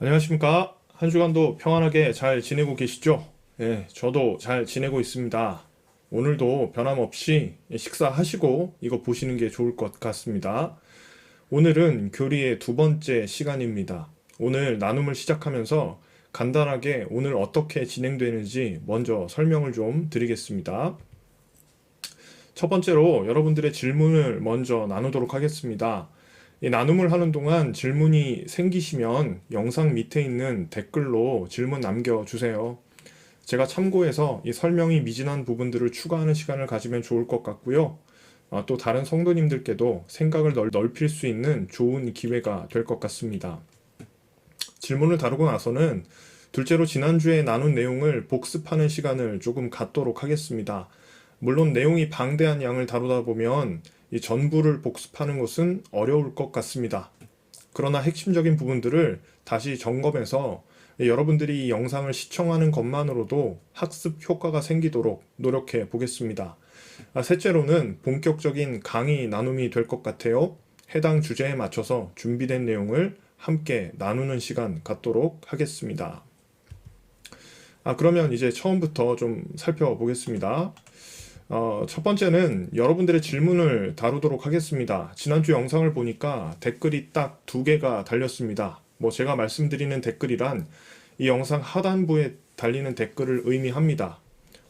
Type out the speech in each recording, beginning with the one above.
안녕하십니까. 한 주간도 평안하게 잘 지내고 계시죠? 예, 저도 잘 지내고 있습니다. 오늘도 변함없이 식사하시고 이거 보시는 게 좋을 것 같습니다. 오늘은 교리의 두 번째 시간입니다. 오늘 나눔을 시작하면서 간단하게 오늘 어떻게 진행되는지 먼저 설명을 좀 드리겠습니다. 첫 번째로 여러분들의 질문을 먼저 나누도록 하겠습니다. 이 나눔을 하는 동안 질문이 생기시면 영상 밑에 있는 댓글로 질문 남겨주세요. 제가 참고해서 이 설명이 미진한 부분들을 추가하는 시간을 가지면 좋을 것 같고요. 아, 또 다른 성도님들께도 생각을 넓, 넓힐 수 있는 좋은 기회가 될 것 같습니다. 질문을 다루고 나서는 둘째로 지난주에 나눈 내용을 복습하는 시간을 조금 갖도록 하겠습니다. 물론 내용이 방대한 양을 다루다 보면 이 전부를 복습하는 것은 어려울 것 같습니다. 그러나 핵심적인 부분들을 다시 점검해서 여러분들이 이 영상을 시청하는 것만으로도 학습 효과가 생기도록 노력해 보겠습니다. 아, 셋째로는 본격적인 강의 나눔이 될 것 같아요. 해당 주제에 맞춰서 준비된 내용을 함께 나누는 시간 갖도록 하겠습니다. 아, 그러면 이제 처음부터 좀 살펴보겠습니다. 어, 첫 번째는 여러분들의 질문을 다루도록 하겠습니다. 지난주 영상을 보니까 댓글이 딱 두 개가 달렸습니다. 뭐 제가 말씀드리는 댓글이란 이 영상 하단부에 달리는 댓글을 의미합니다.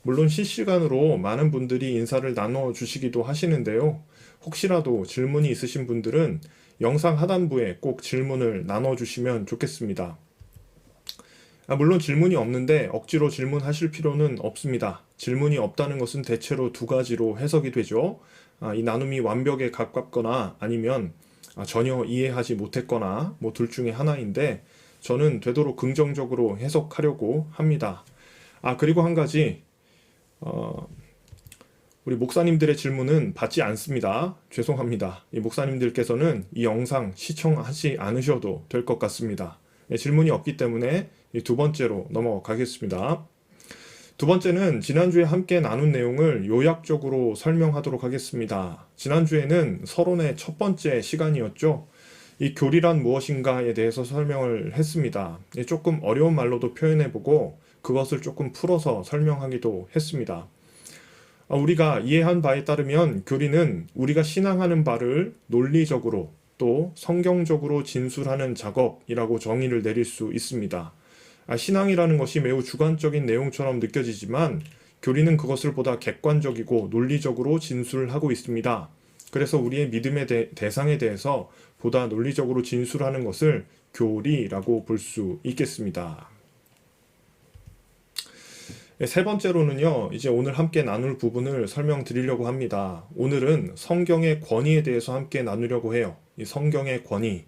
물론 실시간으로 많은 분들이 인사를 나눠 주시기도 하시는데요. 혹시라도 질문이 있으신 분들은 영상 하단부에 꼭 질문을 나눠 주시면 좋겠습니다. 아, 물론 질문이 없는데 억지로 질문하실 필요는 없습니다. 질문이 없다는 것은 대체로 두 가지로 해석이 되죠. 아, 이 나눔이 완벽에 가깝거나 아니면 아, 전혀 이해하지 못했거나 뭐 둘 중에 하나인데 저는 되도록 긍정적으로 해석하려고 합니다. 아, 그리고 한 가지, 어, 우리 목사님들의 질문은 받지 않습니다. 죄송합니다. 이 목사님들께서는 이 영상 시청하지 않으셔도 될 것 같습니다. 예, 질문이 없기 때문에 이 두 번째로 넘어가겠습니다. 두 번째는 지난주에 함께 나눈 내용을 요약적으로 설명하도록 하겠습니다. 지난주에는 서론의 첫 번째 시간이었죠. 이 교리란 무엇인가에 대해서 설명을 했습니다. 예, 조금 어려운 말로도 표현해보고 그것을 조금 풀어서 설명하기도 했습니다. 아, 우리가 이해한 바에 따르면 교리는 우리가 신앙하는 바를 논리적으로 또 성경적으로 진술하는 작업이라고 정의를 내릴 수 있습니다. 아, 신앙이라는 것이 매우 주관적인 내용처럼 느껴지지만 교리는 그것을 보다 객관적이고 논리적으로 진술하고 있습니다. 그래서 우리의 믿음의 대, 대상에 대해서 보다 논리적으로 진술하는 것을 교리라고 볼 수 있겠습니다. 네, 세 번째로는요, 이제 오늘 함께 나눌 부분을 설명드리려고 합니다. 오늘은 성경의 권위에 대해서 함께 나누려고 해요. 이 성경의 권위.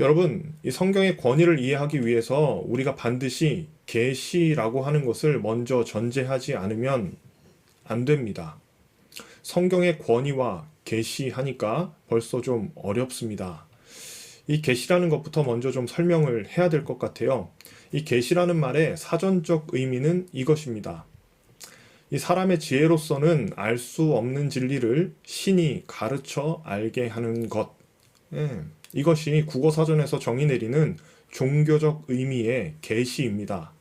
여러분, 이 성경의 권위를 이해하기 위해서 우리가 반드시 계시라고 하는 것을 먼저 전제하지 않으면 안 됩니다. 성경의 권위와 계시하니까 벌써 좀 어렵습니다. 이 계시라는 것부터 먼저 좀 설명을 해야 될 것 같아요. 이 계시라는 말의 사전적 의미는 이것입니다. 이 사람의 지혜로서는 알 수 없는 진리를 신이 가르쳐 알게 하는 것. 예, 이것이 국어 사전에서 정의 내리는 종교적 의미의 계시입니다.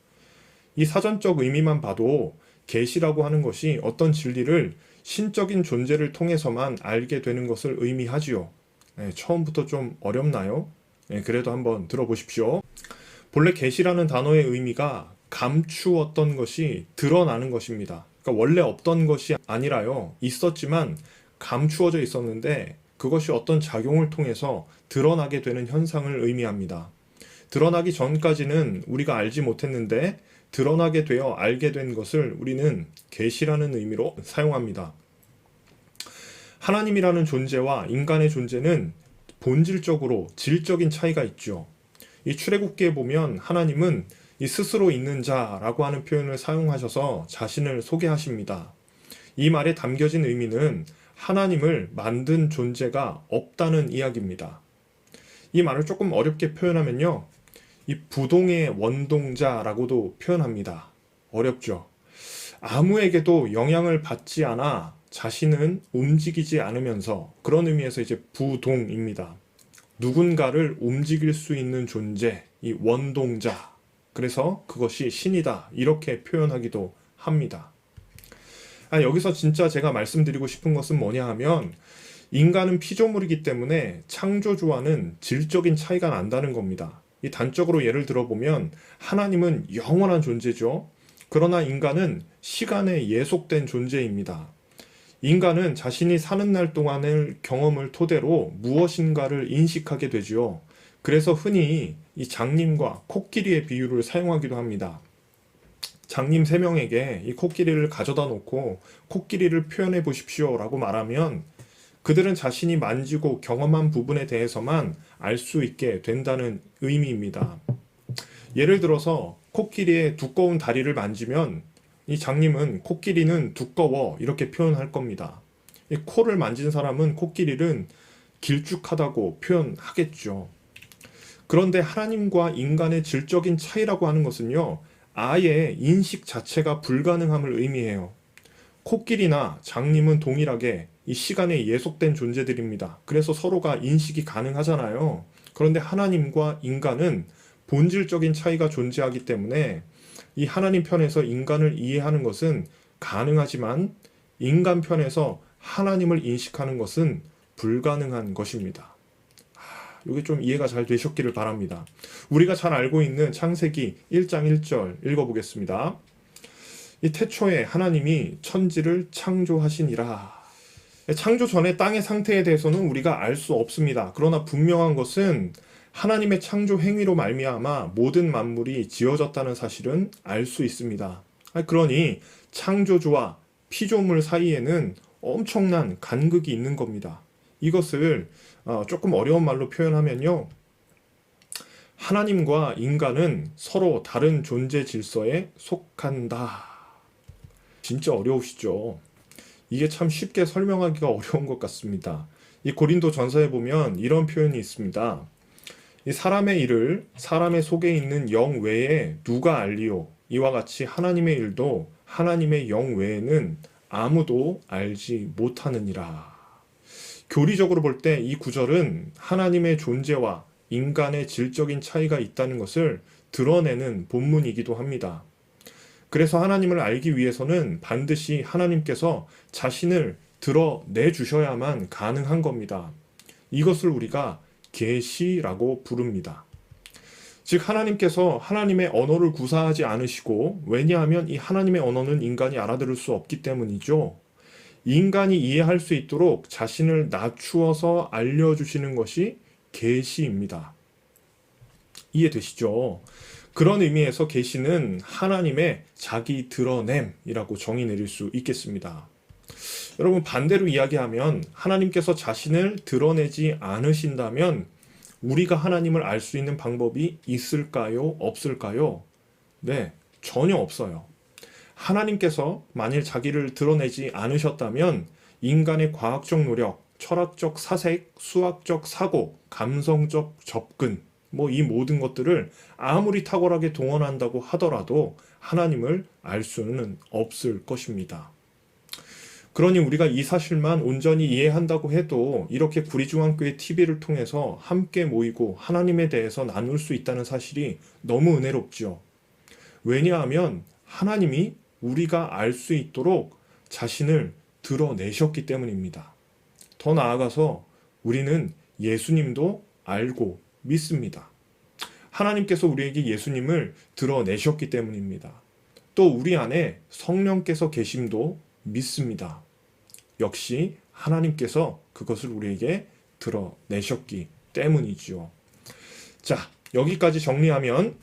이 사전적 의미만 봐도 계시라고 하는 것이 어떤 진리를 신적인 존재를 통해서만 알게 되는 것을 의미하지요. 예, 처음부터 좀 어렵나요? 예, 그래도 한번 들어보십시오. 본래 계시라는 단어의 의미가 감추었던 것이 드러나는 것입니다. 그러니까 원래 없던 것이 아니라요. 있었지만 감추어져 있었는데 그것이 어떤 작용을 통해서 드러나게 되는 현상을 의미합니다. 드러나기 전까지는 우리가 알지 못했는데 드러나게 되어 알게 된 것을 우리는 계시라는 의미로 사용합니다. 하나님이라는 존재와 인간의 존재는 본질적으로 질적인 차이가 있죠. 이 출애굽기에 보면 하나님은 이 스스로 있는 자라고 하는 표현을 사용하셔서 자신을 소개하십니다. 이 말에 담겨진 의미는 하나님을 만든 존재가 없다는 이야기입니다. 이 말을 조금 어렵게 표현하면요. 이 부동의 원동자라고도 표현합니다. 어렵죠. 아무에게도 영향을 받지 않아 자신은 움직이지 않으면서 그런 의미에서 이제 부동입니다. 누군가를 움직일 수 있는 존재, 이 원동자. 그래서 그것이 신이다. 이렇게 표현하기도 합니다. 아, 여기서 진짜 제가 말씀드리고 싶은 것은 뭐냐 하면 인간은 피조물이기 때문에 창조주와는 질적인 차이가 난다는 겁니다. 이 단적으로 예를 들어보면 하나님은 영원한 존재죠. 그러나 인간은 시간에 예속된 존재입니다. 인간은 자신이 사는 날 동안의 경험을 토대로 무엇인가를 인식하게 되지요. 그래서 흔히 이 장님과 코끼리의 비유를 사용하기도 합니다. 장님 세 명에게 이 코끼리를 가져다 놓고 코끼리를 표현해 보십시오 라고 말하면 그들은 자신이 만지고 경험한 부분에 대해서만 알 수 있게 된다는 의미입니다. 예를 들어서 코끼리의 두꺼운 다리를 만지면 이 장님은 코끼리는 두꺼워 이렇게 표현할 겁니다. 이 코를 만진 사람은 코끼리는 길쭉하다고 표현하겠죠. 그런데 하나님과 인간의 질적인 차이라고 하는 것은요, 아예 인식 자체가 불가능함을 의미해요. 코끼리나 장님은 동일하게 이 시간에 예속된 존재들입니다. 그래서 서로가 인식이 가능하잖아요. 그런데 하나님과 인간은 본질적인 차이가 존재하기 때문에 이 하나님 편에서 인간을 이해하는 것은 가능하지만 인간 편에서 하나님을 인식하는 것은 불가능한 것입니다. 이게 좀 이해가 잘 되셨기를 바랍니다. 우리가 잘 알고 있는 창세기 1장 1절 읽어보겠습니다. 이 태초에 하나님이 천지를 창조하시니라. 창조 전에 땅의 상태에 대해서는 우리가 알 수 없습니다. 그러나 분명한 것은 하나님의 창조 행위로 말미암아 모든 만물이 지어졌다는 사실은 알 수 있습니다. 그러니 창조주와 피조물 사이에는 엄청난 간극이 있는 겁니다. 이것을 어, 조금 어려운 말로 표현하면요. 하나님과 인간은 서로 다른 존재 질서에 속한다. 진짜 어려우시죠? 이게 참 쉽게 설명하기가 어려운 것 같습니다. 이 고린도 전서에 보면 이런 표현이 있습니다. 이 사람의 일을 사람의 속에 있는 영 외에 누가 알리오? 이와 같이 하나님의 일도 하나님의 영 외에는 아무도 알지 못하느니라. 교리적으로 볼 때 이 구절은 하나님의 존재와 인간의 질적인 차이가 있다는 것을 드러내는 본문이기도 합니다. 그래서 하나님을 알기 위해서는 반드시 하나님께서 자신을 드러내 주셔야만 가능한 겁니다. 이것을 우리가 계시라고 부릅니다. 즉 하나님께서 하나님의 언어를 구사하지 않으시고 왜냐하면 이 하나님의 언어는 인간이 알아들을 수 없기 때문이죠. 인간이 이해할 수 있도록 자신을 낮추어서 알려주시는 것이 계시입니다. 이해되시죠? 그런 의미에서 계시는 하나님의 자기 드러냄이라고 정의 내릴 수 있겠습니다. 여러분 반대로 이야기하면 하나님께서 자신을 드러내지 않으신다면 우리가 하나님을 알 수 있는 방법이 있을까요? 없을까요? 네, 전혀 없어요. 하나님께서 만일 자기를 드러내지 않으셨다면 인간의 과학적 노력, 철학적 사색, 수학적 사고, 감성적 접근, 뭐 이 모든 것들을 아무리 탁월하게 동원한다고 하더라도 하나님을 알 수는 없을 것입니다. 그러니 우리가 이 사실만 온전히 이해한다고 해도 이렇게 구리중앙교회 TV를 통해서 함께 모이고 하나님에 대해서 나눌 수 있다는 사실이 너무 은혜롭죠. 왜냐하면 하나님이 우리가 알 수 있도록 자신을 드러내셨기 때문입니다. 더 나아가서 우리는 예수님도 알고 믿습니다. 하나님께서 우리에게 예수님을 드러내셨기 때문입니다. 또 우리 안에 성령께서 계심도 믿습니다. 역시 하나님께서 그것을 우리에게 드러내셨기 때문이지요. 자, 여기까지 정리하면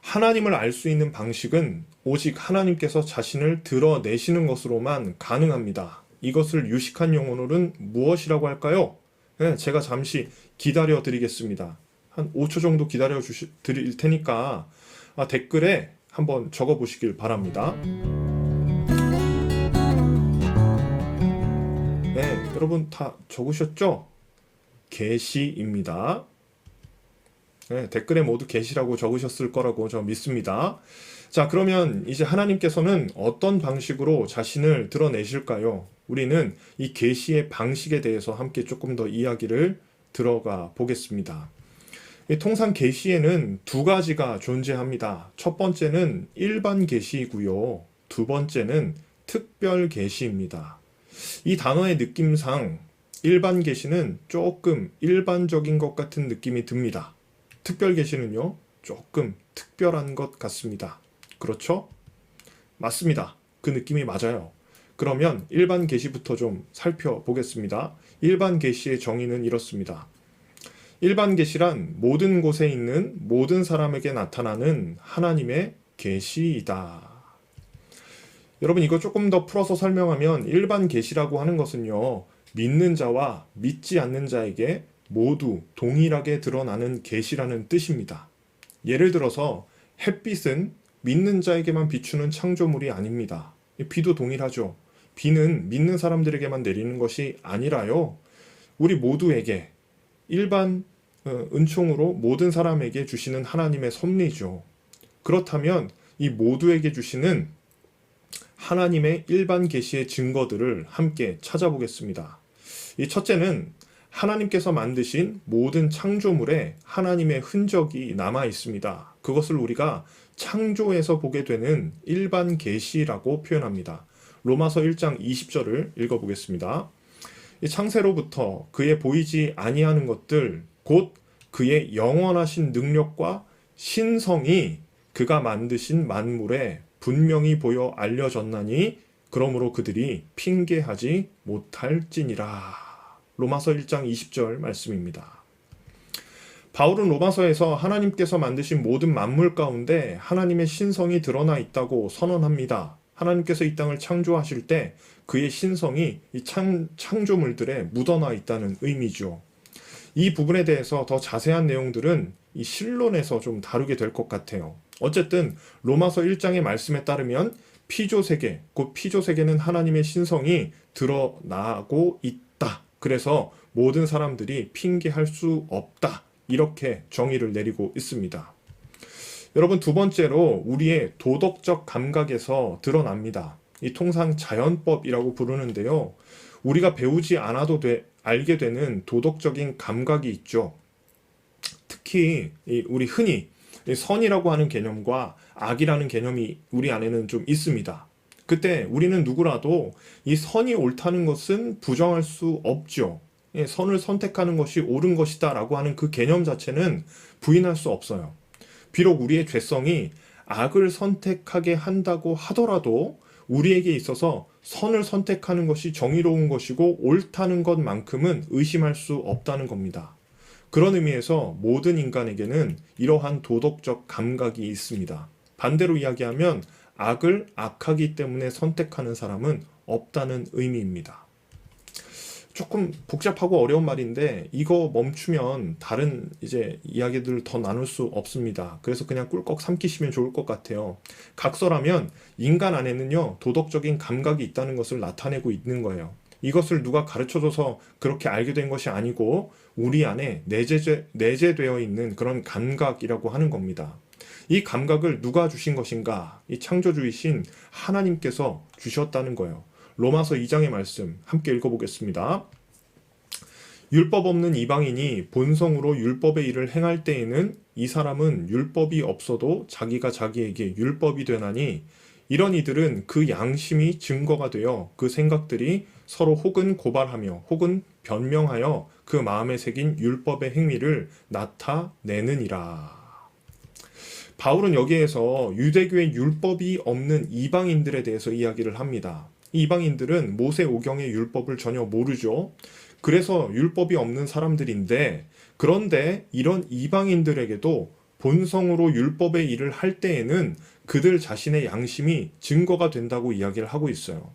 하나님을 알 수 있는 방식은 오직 하나님께서 자신을 드러내시는 것으로만 가능합니다. 이것을 유식한 영어로는 무엇이라고 할까요? 네, 제가 잠시 기다려 드리겠습니다. 한 5초 정도 기다려 주실 드릴 테니까 아, 댓글에 한번 적어 보시길 바랍니다. 네, 여러분 다 적으셨죠? 게시입니다. 네, 댓글에 모두 계시라고 적으셨을 거라고 저 믿습니다. 자, 그러면 이제 하나님께서는 어떤 방식으로 자신을 드러내실까요? 우리는 이 계시의 방식에 대해서 함께 조금 더 이야기를 들어가 보겠습니다. 이 통상 계시에는 두 가지가 존재합니다. 첫 번째는 일반 계시이고요. 두 번째는 특별 계시입니다. 이 단어의 느낌상 일반 계시는 조금 일반적인 것 같은 느낌이 듭니다. 특별 계시는요, 조금 특별한 것 같습니다. 그렇죠? 맞습니다. 그 느낌이 맞아요. 그러면 일반 계시부터 좀 살펴보겠습니다. 일반 계시의 정의는 이렇습니다. 일반 계시란 모든 곳에 있는 모든 사람에게 나타나는 하나님의 계시이다. 여러분 이거 조금 더 풀어서 설명하면 일반 계시라고 하는 것은요. 믿는 자와 믿지 않는 자에게 모두 동일하게 드러나는 계시라는 뜻입니다. 예를 들어서 햇빛은 믿는 자에게만 비추는 창조물이 아닙니다. 비도 동일하죠. 비는 믿는 사람들에게만 내리는 것이 아니라요. 우리 모두에게 일반 어, 은총으로 모든 사람에게 주시는 하나님의 섭리죠. 그렇다면 이 모두에게 주시는 하나님의 일반 계시의 증거들을 함께 찾아보겠습니다. 이 첫째는 하나님께서 만드신 모든 창조물에 하나님의 흔적이 남아 있습니다. 그것을 우리가 창조에서 보게 되는 일반 계시라고 표현합니다. 로마서 1장 20절을 읽어보겠습니다. 이 창세로부터 그의 보이지 아니하는 것들 곧 그의 영원하신 능력과 신성이 그가 만드신 만물에 분명히 보여 알려졌나니 그러므로 그들이 핑계하지 못할지니라. 로마서 1장 20절 말씀입니다. 바울은 로마서에서 하나님께서 만드신 모든 만물 가운데 하나님의 신성이 드러나 있다고 선언합니다. 하나님께서 이 땅을 창조하실 때 그의 신성이 이 창, 창조물들에 묻어나 있다는 의미죠. 이 부분에 대해서 더 자세한 내용들은 이 실론에서 좀 다루게 될 것 같아요. 어쨌든 로마서 1장의 말씀에 따르면 피조 세계, 곧 피조 세계는 하나님의 신성이 드러나고 있다. 그래서 모든 사람들이 핑계할 수 없다. 이렇게 정의를 내리고 있습니다. 여러분 두 번째로 우리의 도덕적 감각에서 드러납니다. 이 통상 자연법이라고 부르는데요. 우리가 배우지 않아도 돼, 알게 되는 도덕적인 감각이 있죠. 특히 우리 흔히 선이라고 하는 개념과 악이라는 개념이 우리 안에는 좀 있습니다. 그때 우리는 누구라도 이 선이 옳다는 것은 부정할 수 없죠. 예, 선을 선택하는 것이 옳은 것이다 라고 하는 그 개념 자체는 부인할 수 없어요. 비록 우리의 죄성이 악을 선택하게 한다고 하더라도 우리에게 있어서 선을 선택하는 것이 정의로운 것이고 옳다는 것만큼은 의심할 수 없다는 겁니다. 그런 의미에서 모든 인간에게는 이러한 도덕적 감각이 있습니다. 반대로 이야기하면 악을 악하기 때문에 선택하는 사람은 없다는 의미입니다. 조금 복잡하고 어려운 말인데 이거 멈추면 다른 이제 이야기들을 더 나눌 수 없습니다. 그래서 그냥 꿀꺽 삼키시면 좋을 것 같아요. 각서라면 인간 안에는요 도덕적인 감각이 있다는 것을 나타내고 있는 거예요. 이것을 누가 가르쳐줘서 그렇게 알게 된 것이 아니고 우리 안에 내재, 내재되어 있는 그런 감각이라고 하는 겁니다. 이 감각을 누가 주신 것인가? 이 창조주이신 하나님께서 주셨다는 거예요. 로마서 2장의 말씀 함께 읽어보겠습니다. 율법 없는 이방인이 본성으로 율법의 일을 행할 때에는 이 사람은 율법이 없어도 자기가 자기에게 율법이 되나니 이런 이들은 그 양심이 증거가 되어 그 생각들이 서로 혹은 고발하며 혹은 변명하여 그 마음에 새긴 율법의 행위를 나타내느니라. 바울은 여기에서 유대교의 율법이 없는 이방인들에 대해서 이야기를 합니다. 이방인들은 모세 오경의 율법을 전혀 모르죠. 그래서 율법이 없는 사람들인데 그런데 이런 이방인들에게도 본성으로 율법의 일을 할 때에는 그들 자신의 양심이 증거가 된다고 이야기를 하고 있어요.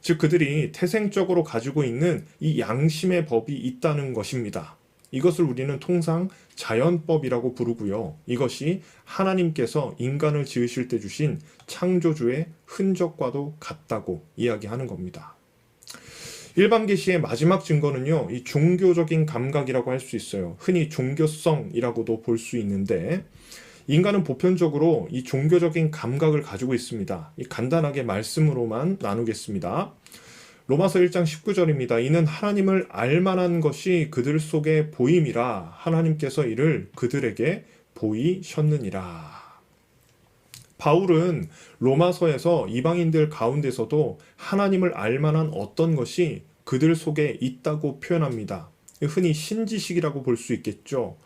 즉 그들이 태생적으로 가지고 있는 이 양심의 법이 있다는 것입니다. 이것을 우리는 통상 자연법이라고 부르고요. 이것이 하나님께서 인간을 지으실 때 주신 창조주의 흔적과도 같다고 이야기하는 겁니다. 일반 계시의 마지막 증거는요, 이 종교적인 감각이라고 할 수 있어요. 흔히 종교성이라고도 볼 수 있는데, 인간은 보편적으로 이 종교적인 감각을 가지고 있습니다. 이 간단하게 말씀으로만 나누겠습니다. 로마서 1장 19절입니다. 이는 하나님을 알만한 것이 그들 속에 보임이라 하나님께서 이를 그들에게 보이셨느니라. 바울은 로마서에서 이방인들 가운데서도 하나님을 알만한 어떤 것이 그들 속에 있다고 표현합니다. 흔히 신지식이라고 볼 수 있겠죠.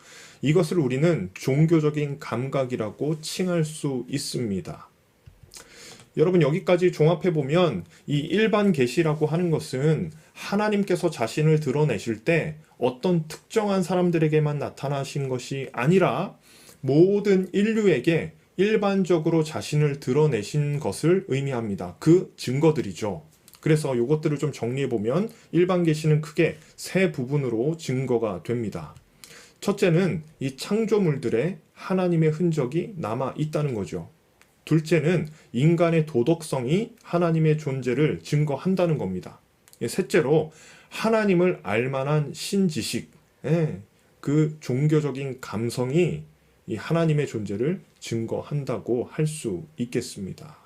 이것을 우리는 종교적인 감각이라고 칭할 수 있습니다. 여러분 여기까지 종합해 보면 이 일반 계시라고 하는 것은 하나님께서 자신을 드러내실 때 어떤 특정한 사람들에게만 나타나신 것이 아니라 모든 인류에게 일반적으로 자신을 드러내신 것을 의미합니다. 그 증거들이죠. 그래서 이것들을 좀 정리해 보면 일반 계시는 크게 세 부분으로 증거가 됩니다. 첫째는 이 창조물들의 하나님의 흔적이 남아 있다는 거죠. 둘째는 인간의 도덕성이 하나님의 존재를 증거한다는 겁니다. 예, 셋째로 하나님을 알만한 신지식, 예, 그 종교적인 감성이 이 하나님의 존재를 증거한다고 할 수 있겠습니다.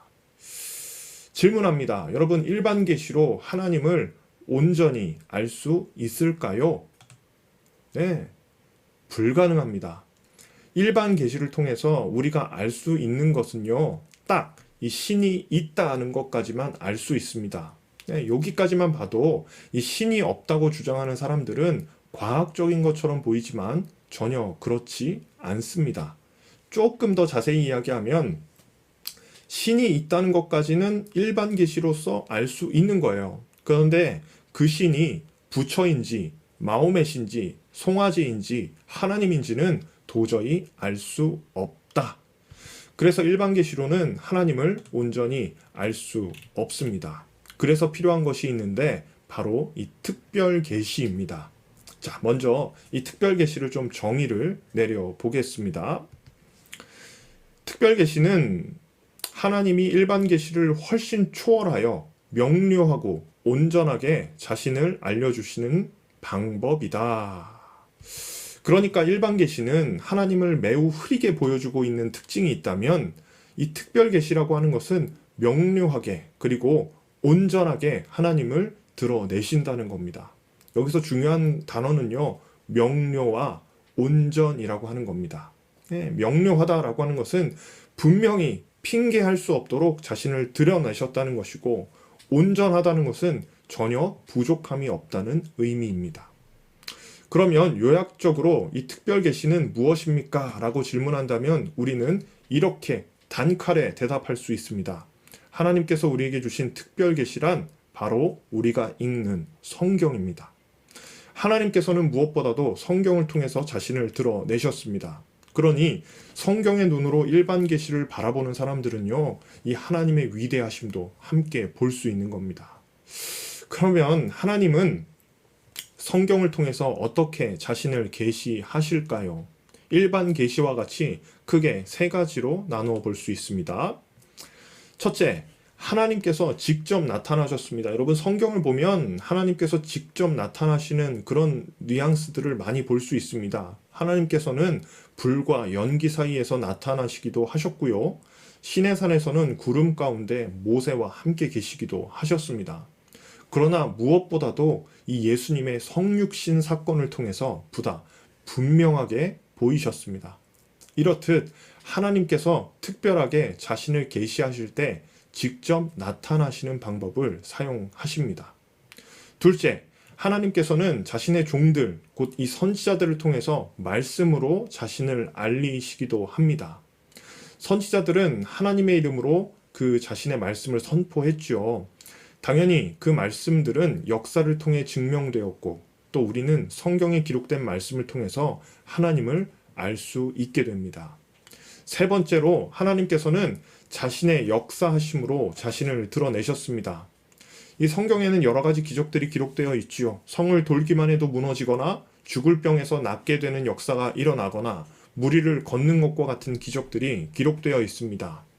질문합니다. 여러분 일반 계시로 하나님을 온전히 알 수 있을까요? 네. 불가능합니다. 일반 계시를 통해서 우리가 알 수 있는 것은요. 딱 이 신이 있다는 것까지만 알 수 있습니다. 네, 여기까지만 봐도 이 신이 없다고 주장하는 사람들은 과학적인 것처럼 보이지만 전혀 그렇지 않습니다. 조금 더 자세히 이야기하면 신이 있다는 것까지는 일반 계시로서 알 수 있는 거예요. 그런데 그 신이 부처인지 마호멧인지 송아지인지 하나님인지는 도저히 알 수 없다. 그래서 일반 계시로는 하나님을 온전히 알 수 없습니다. 그래서 필요한 것이 있는데 바로 이 특별 계시입니다. 자, 먼저 이 특별 계시를 좀 정의를 내려 보겠습니다. 특별 계시는 하나님이 일반 계시를 훨씬 초월하여 명료하고 온전하게 자신을 알려 주시는 방법이다. 그러니까 일반 계시는 하나님을 매우 흐리게 보여주고 있는 특징이 있다면 이 특별 계시라고 하는 것은 명료하게 그리고 온전하게 하나님을 드러내신다는 겁니다. 여기서 중요한 단어는요. 명료와 온전이라고 하는 겁니다. 네, 명료하다라고 하는 것은 분명히 핑계할 수 없도록 자신을 드러내셨다는 것이고 온전하다는 것은 전혀 부족함이 없다는 의미입니다. 그러면 요약적으로 이 특별 계시는 무엇입니까? 라고 질문한다면 우리는 이렇게 단칼에 대답할 수 있습니다. 하나님께서 우리에게 주신 특별 계시란 바로 우리가 읽는 성경입니다. 하나님께서는 무엇보다도 성경을 통해서 자신을 드러내셨습니다. 그러니 성경의 눈으로 일반 계시를 바라보는 사람들은요, 이 하나님의 위대하심도 함께 볼 수 있는 겁니다. 그러면 하나님은 성경을 통해서 어떻게 자신을 계시하실까요? 일반 계시와 같이 크게 세 가지로 나누어 볼 수 있습니다. 첫째, 하나님께서 직접 나타나셨습니다. 여러분 성경을 보면 하나님께서 직접 나타나시는 그런 뉘앙스들을 많이 볼 수 있습니다. 하나님께서는 불과 연기 사이에서 나타나시기도 하셨고요. 시내산에서는 구름 가운데 모세와 함께 계시기도 하셨습니다. 그러나 무엇보다도 이 예수님의 성육신 사건을 통해서 보다 분명하게 보이셨습니다. 이렇듯 하나님께서 특별하게 자신을 계시하실 때 직접 나타나시는 방법을 사용하십니다. 둘째, 하나님께서는 자신의 종들, 곧 이 선지자들을 통해서 말씀으로 자신을 알리시기도 합니다. 선지자들은 하나님의 이름으로 그 자신의 말씀을 선포했죠. 당연히 그 말씀들은 역사를 통해 증명되었고 또 우리는 성경에 기록된 말씀을 통해서 하나님을 알 수 있게 됩니다. 세 번째로 하나님께서는 자신의 역사하심으로 자신을 드러내셨습니다. 이 성경에는 여러 가지 기적들이 기록되어 있지요. 성을 돌기만 해도 무너지거나 죽을 병에서 낫게 되는 역사가 일어나거나 무리를 걷는 것과 같은 기적들이 기록되어 있습니다.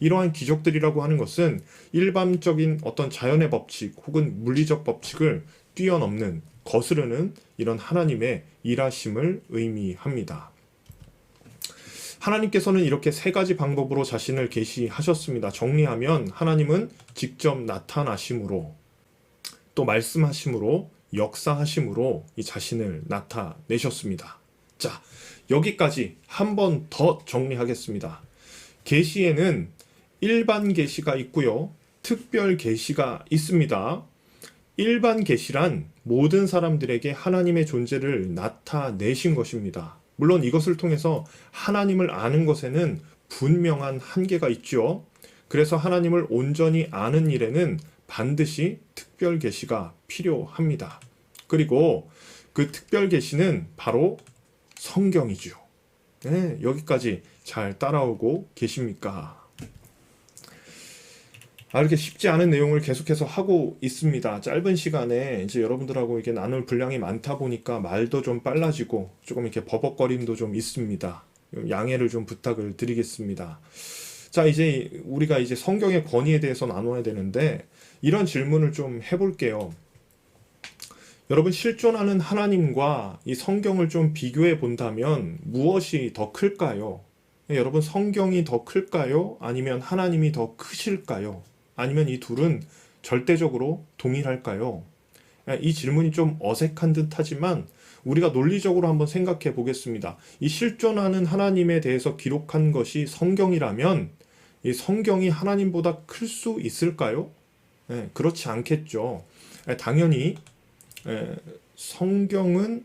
이러한 기적들이라고 하는 것은 일반적인 어떤 자연의 법칙 혹은 물리적 법칙을 뛰어넘는 거스르는 이런 하나님의 일하심을 의미합니다. 하나님께서는 이렇게 세 가지 방법으로 자신을 계시하셨습니다. 정리하면 하나님은 직접 나타나심으로 또 말씀하심으로 역사하심으로 이 자신을 나타내셨습니다. 자, 여기까지 한 번 더 정리하겠습니다. 계시에는 일반 계시가 있고요. 특별 계시가 있습니다. 일반 계시란 모든 사람들에게 하나님의 존재를 나타내신 것입니다. 물론 이것을 통해서 하나님을 아는 것에는 분명한 한계가 있죠. 그래서 하나님을 온전히 아는 일에는 반드시 특별 계시가 필요합니다. 그리고 그 특별 계시는 바로 성경이죠. 네, 여기까지 잘 따라오고 계십니까? 아, 이렇게 쉽지 않은 내용을 계속해서 하고 있습니다. 짧은 시간에 이제 여러분들하고 이게 나눌 분량이 많다 보니까 말도 좀 빨라지고 조금 이렇게 버벅거림도 좀 있습니다. 양해를 좀 부탁을 드리겠습니다. 자, 이제 우리가 이제 성경의 권위에 대해서 나눠야 되는데 이런 질문을 좀 해볼게요. 여러분 실존하는 하나님과 이 성경을 좀 비교해 본다면 무엇이 더 클까요? 여러분 성경이 더 클까요? 아니면 하나님이 더 크실까요? 아니면 이 둘은 절대적으로 동일할까요? 이 질문이 좀 어색한 듯 하지만 우리가 논리적으로 한번 생각해 보겠습니다. 이 실존하는 하나님에 대해서 기록한 것이 성경이라면 이 성경이 하나님보다 클 수 있을까요? 예, 그렇지 않겠죠. 예, 당연히 예, 성경은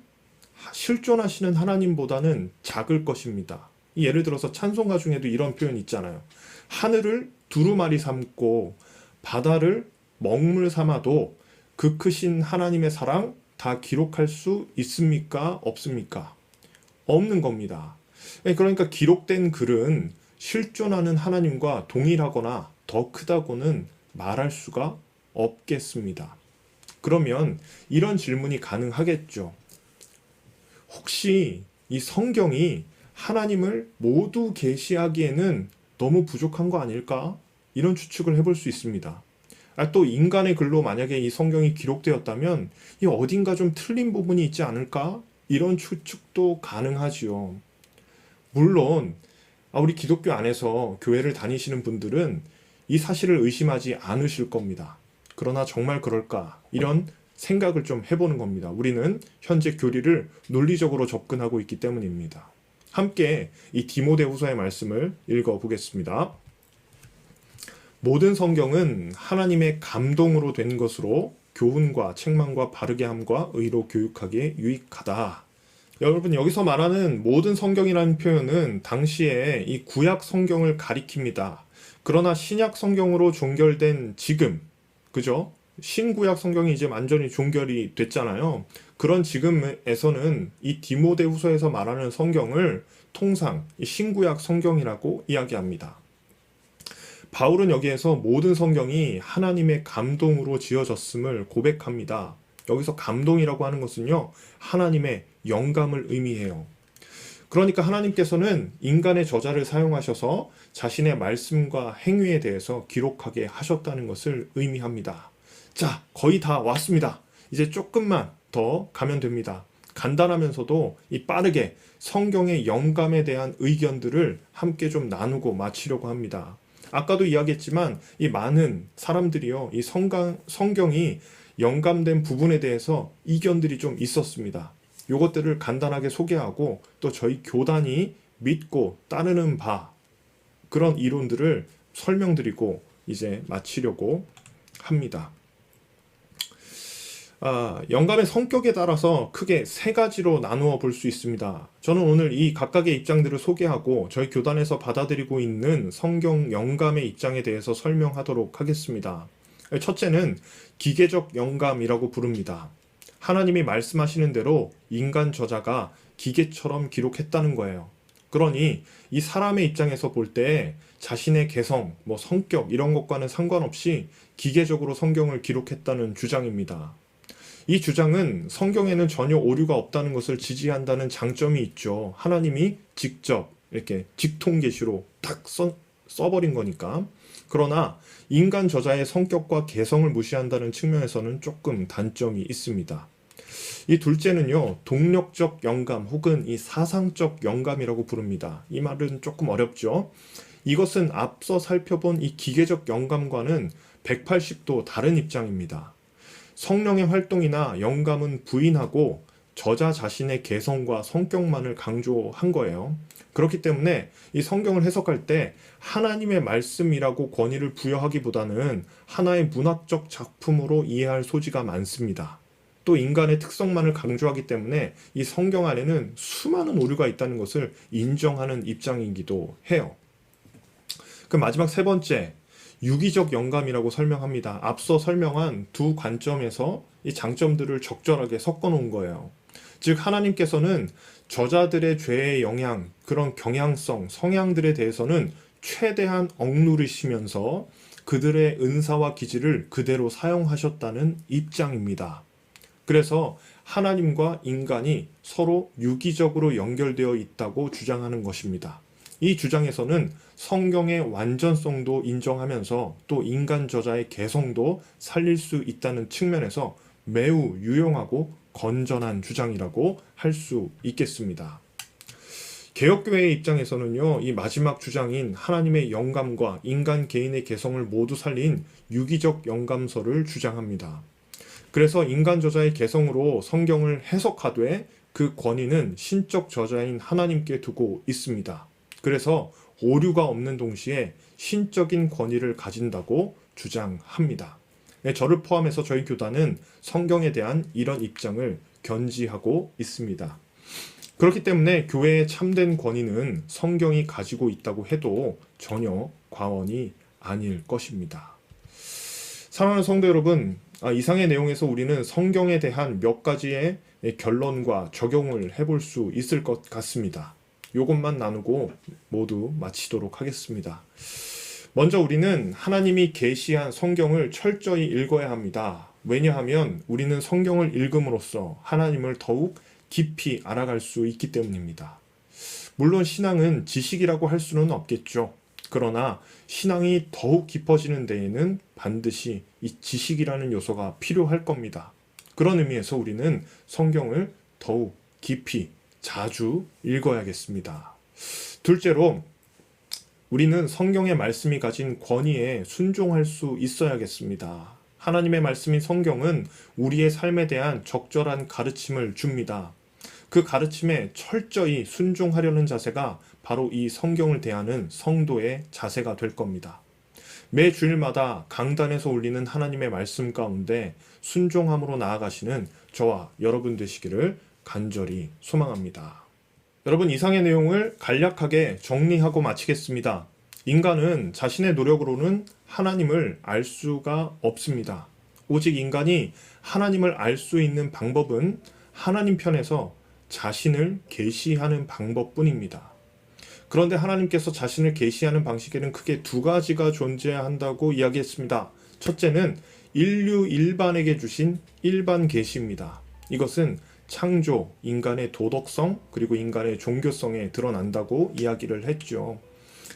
실존하시는 하나님보다는 작을 것입니다. 예를 들어서 찬송가 중에도 이런 표현 있잖아요. 하늘을 두루마리 삼고 바다를 먹물 삼아도 그 크신 하나님의 사랑 다 기록할 수 있습니까? 없습니까? 없는 겁니다. 예, 그러니까 기록된 글은 실존하는 하나님과 동일하거나 더 크다고는 말할 수가 없겠습니다. 그러면 이런 질문이 가능하겠죠. 혹시 이 성경이 하나님을 모두 계시하기에는 너무 부족한 거 아닐까? 이런 추측을 해볼 수 있습니다. 아, 또 인간의 글로 만약에 이 성경이 기록되었다면 이 어딘가 좀 틀린 부분이 있지 않을까? 이런 추측도 가능하지요. 물론 아, 우리 기독교 안에서 교회를 다니시는 분들은 이 사실을 의심하지 않으실 겁니다. 그러나 정말 그럴까? 이런 생각을 좀 해보는 겁니다. 우리는 현재 교리를 논리적으로 접근하고 있기 때문입니다. 함께 이 디모데 후서의 말씀을 읽어 보겠습니다. 모든 성경은 하나님의 감동으로 된 것으로 교훈과 책망과 바르게 함과 의로 교육하기에 유익하다. 여러분 여기서 말하는 모든 성경이라는 표현은 당시에 이 구약 성경을 가리킵니다. 그러나 신약 성경으로 종결된 지금, 그죠? 신구약 성경이 이제 완전히 종결이 됐잖아요. 그런 지금에서는 이 디모데 후서에서 말하는 성경을 통상 이 신구약 성경이라고 이야기합니다. 바울은 여기에서 모든 성경이 하나님의 감동으로 지어졌음을 고백합니다. 여기서 감동이라고 하는 것은요, 하나님의 영감을 의미해요. 그러니까 하나님께서는 인간의 저자를 사용하셔서 자신의 말씀과 행위에 대해서 기록하게 하셨다는 것을 의미합니다. 자, 거의 다 왔습니다. 이제 조금만 더 가면 됩니다. 간단하면서도 이 빠르게 성경의 영감에 대한 의견들을 함께 좀 나누고 마치려고 합니다. 아까도 이야기했지만 이 많은 사람들이요, 이 성강, 성경이 영감된 부분에 대해서 이견들이 좀 있었습니다. 요것들을 간단하게 소개하고 또 저희 교단이 믿고 따르는 바 그런 이론들을 설명드리고 이제 마치려고 합니다. 아, 영감의 성격에 따라서 크게 세 가지로 나누어 볼 수 있습니다. 저는 오늘 이 각각의 입장들을 소개하고 저희 교단에서 받아들이고 있는 성경 영감의 입장에 대해서 설명하도록 하겠습니다. 첫째는 기계적 영감이라고 부릅니다. 하나님이 말씀하시는 대로 인간 저자가 기계처럼 기록했다는 거예요. 그러니 이 사람의 입장에서 볼 때 자신의 개성, 뭐 성격 이런 것과는 상관없이 기계적으로 성경을 기록했다는 주장입니다. 이 주장은 성경에는 전혀 오류가 없다는 것을 지지한다는 장점이 있죠. 하나님이 직접 이렇게 직통 계시로 딱 써, 써버린 거니까. 그러나 인간 저자의 성격과 개성을 무시한다는 측면에서는 조금 단점이 있습니다. 이 둘째는요, 동력적 영감 혹은 이 사상적 영감이라고 부릅니다. 이 말은 조금 어렵죠. 이것은 앞서 살펴본 이 기계적 영감과는 180도 다른 입장입니다. 성령의 활동이나 영감은 부인하고 저자 자신의 개성과 성격만을 강조한 거예요. 그렇기 때문에 이 성경을 해석할 때 하나님의 말씀이라고 권위를 부여하기보다는 하나의 문학적 작품으로 이해할 소지가 많습니다. 또 인간의 특성만을 강조하기 때문에 이 성경 안에는 수많은 오류가 있다는 것을 인정하는 입장이기도 해요. 그 마지막 세 번째, 유기적 영감이라고 설명합니다. 앞서 설명한 두 관점에서 이 장점들을 적절하게 섞어 놓은 거예요. 즉, 하나님께서는 저자들의 죄의 영향, 그런 경향성, 성향들에 대해서는 최대한 억누르시면서 그들의 은사와 기질을 그대로 사용하셨다는 입장입니다. 그래서 하나님과 인간이 서로 유기적으로 연결되어 있다고 주장하는 것입니다. 이 주장에서는 성경의 완전성도 인정하면서 또 인간 저자의 개성도 살릴 수 있다는 측면에서 매우 유용하고 건전한 주장이라고 할 수 있겠습니다. 개혁교회의 입장에서는요, 이 마지막 주장인 하나님의 영감과 인간 개인의 개성을 모두 살린 유기적 영감서를 주장합니다. 그래서 인간 저자의 개성으로 성경을 해석하되 그 권위는 신적 저자인 하나님께 두고 있습니다. 그래서 오류가 없는 동시에 신적인 권위를 가진다고 주장합니다. 네, 저를 포함해서 저희 교단은 성경에 대한 이런 입장을 견지하고 있습니다. 그렇기 때문에 교회의 참된 권위는 성경이 가지고 있다고 해도 전혀 과언이 아닐 것입니다. 사랑하는 성도 여러분, 아, 이상의 내용에서 우리는 성경에 대한 몇 가지의 결론과 적용을 해볼 수 있을 것 같습니다. 이것만 나누고 모두 마치도록 하겠습니다. 먼저 우리는 하나님이 계시한 성경을 철저히 읽어야 합니다. 왜냐하면 우리는 성경을 읽음으로써 하나님을 더욱 깊이 알아갈 수 있기 때문입니다. 물론 신앙은 지식이라고 할 수는 없겠죠. 그러나 신앙이 더욱 깊어지는 데에는 반드시 이 지식이라는 요소가 필요할 겁니다. 그런 의미에서 우리는 성경을 더욱 깊이 자주 읽어야겠습니다. 둘째로 우리는 성경의 말씀이 가진 권위에 순종할 수 있어야겠습니다. 하나님의 말씀인 성경은 우리의 삶에 대한 적절한 가르침을 줍니다. 그 가르침에 철저히 순종하려는 자세가 바로 이 성경을 대하는 성도의 자세가 될 겁니다. 매 주일마다 강단에서 올리는 하나님의 말씀 가운데 순종함으로 나아가시는 저와 여러분 되시기를 간절히 소망합니다. 여러분 이상의 내용을 간략하게 정리하고 마치겠습니다. 인간은 자신의 노력으로는 하나님을 알 수가 없습니다. 오직 인간이 하나님을 알 수 있는 방법은 하나님 편에서 자신을 계시하는 방법뿐입니다. 그런데 하나님께서 자신을 계시하는 방식에는 크게 두 가지가 존재한다고 이야기했습니다. 첫째는 인류 일반에게 주신 일반 계시입니다. 이것은 창조, 인간의 도덕성, 그리고 인간의 종교성에 드러난다고 이야기를 했죠.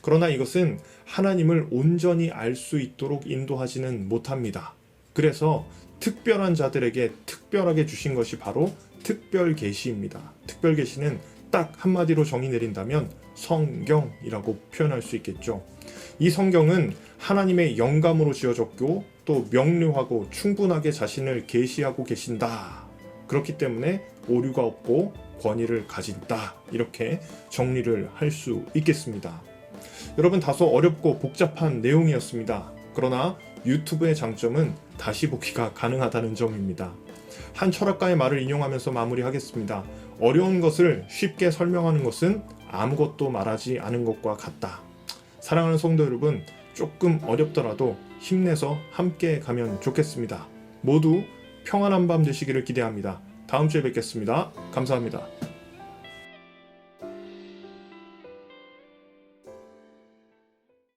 그러나 이것은 하나님을 온전히 알 수 있도록 인도하지는 못합니다. 그래서 특별한 자들에게 특별하게 주신 것이 바로 특별 계시입니다. 특별 계시는 딱 한마디로 정의 내린다면 성경이라고 표현할 수 있겠죠. 이 성경은 하나님의 영감으로 지어졌고 또 명료하고 충분하게 자신을 계시하고 계신다. 그렇기 때문에 오류가 없고 권위를 가진다. 이렇게 정리를 할 수 있겠습니다. 여러분 다소 어렵고 복잡한 내용이었습니다. 그러나 유튜브의 장점은 다시 보기가 가능하다는 점입니다. 한 철학가의 말을 인용하면서 마무리하겠습니다. 어려운 것을 쉽게 설명하는 것은 아무것도 말하지 않은 것과 같다. 사랑하는 성도 여러분, 조금 어렵더라도 힘내서 함께 가면 좋겠습니다. 모두 평안한 밤 되시기를 기대합니다. 다음 주에 뵙겠습니다. 감사합니다.